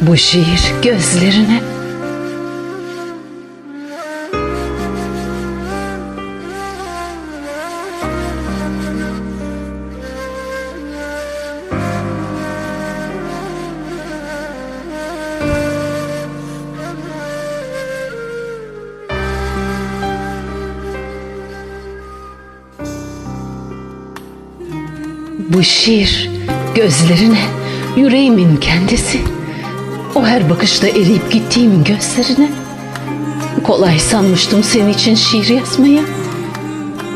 Bu şiir gözlerine Bu şiir gözlerine yüreğimin kendisi. O her bakışta eriyip gittiğim gözlerine. Kolay sanmıştım senin için şiir yazmayı.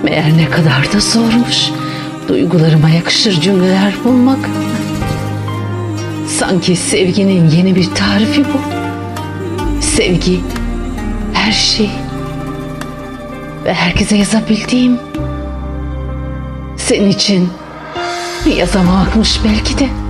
Meğer ne kadar da zormuş. Duygularıma yakışır cümleler bulmak. Sanki sevginin yeni bir tarifi bu. Sevgi her şey ve herkese yazabildiğim senin için yazamamakmış belki de.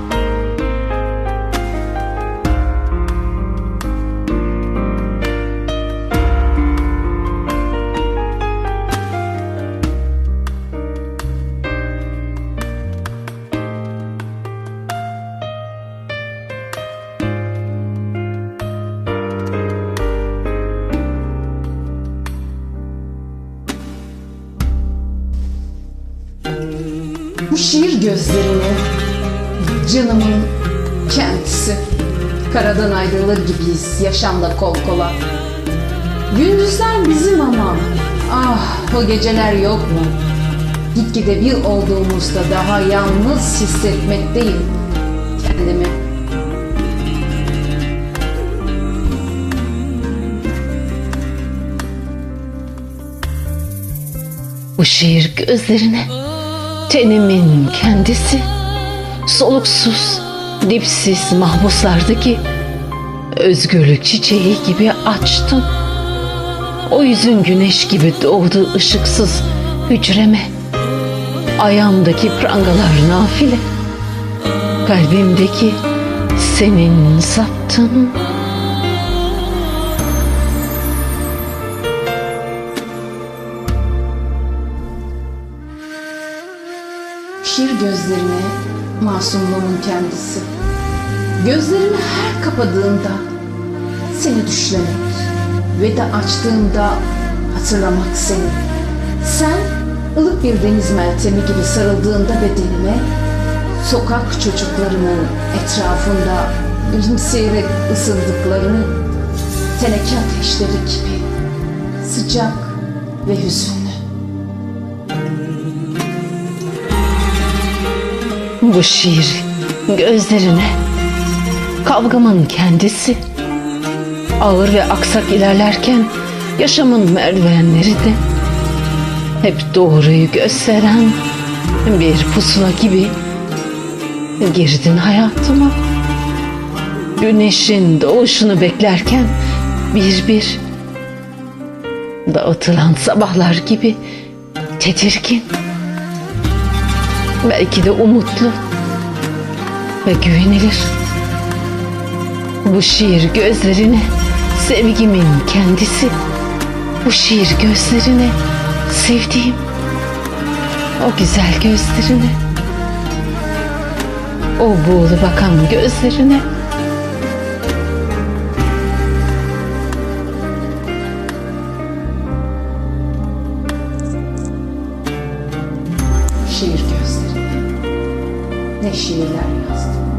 Bu şiir gözlerini canımın kendisi. Karadan ayrılır gibiyiz yaşamla kol kola. Gündüzler bizim ama ah o geceler yok mu? Gitgide bir olduğumuzda daha yalnız hissetmekteyim kendimi. Bu şiir gözlerine tenimin kendisi soluksuz, dipsiz mahpuslardaki özgürlük çiçeği gibi açtın. O yüzün güneş gibi doğdu ışıksız hücreme. Ayağımdaki prangalar nafile. Kalbimdeki senin saptın. Şiir gözlerine masumluğumun kendisi. Gözlerimi her kapadığımda seni düşlemek ve de açtığımda hatırlamak seni. Sen ılık bir deniz meltemi gibi sarıldığında bedenime sokak çocuklarımın etrafında gülümseyerek ısındıklarını teneke ateşleri gibi sıcak ve hüzünlü. Bu şiir gözlerine kavgamın kendisi. Ağır ve aksak ilerlerken yaşamın merdivenleri de hep doğruyu gösteren bir pusula gibi girdin hayatıma. Güneşin doğuşunu beklerken bir bir dağıtılan sabahlar gibi tedirgin belki de umutlu ve güvenilir. Bu şiir gözlerine sevgimin kendisi. Bu şiir gözlerine sevdiğim o güzel gözlerine. O buğulu bakan gözlerine. Ne şiirler yazdım.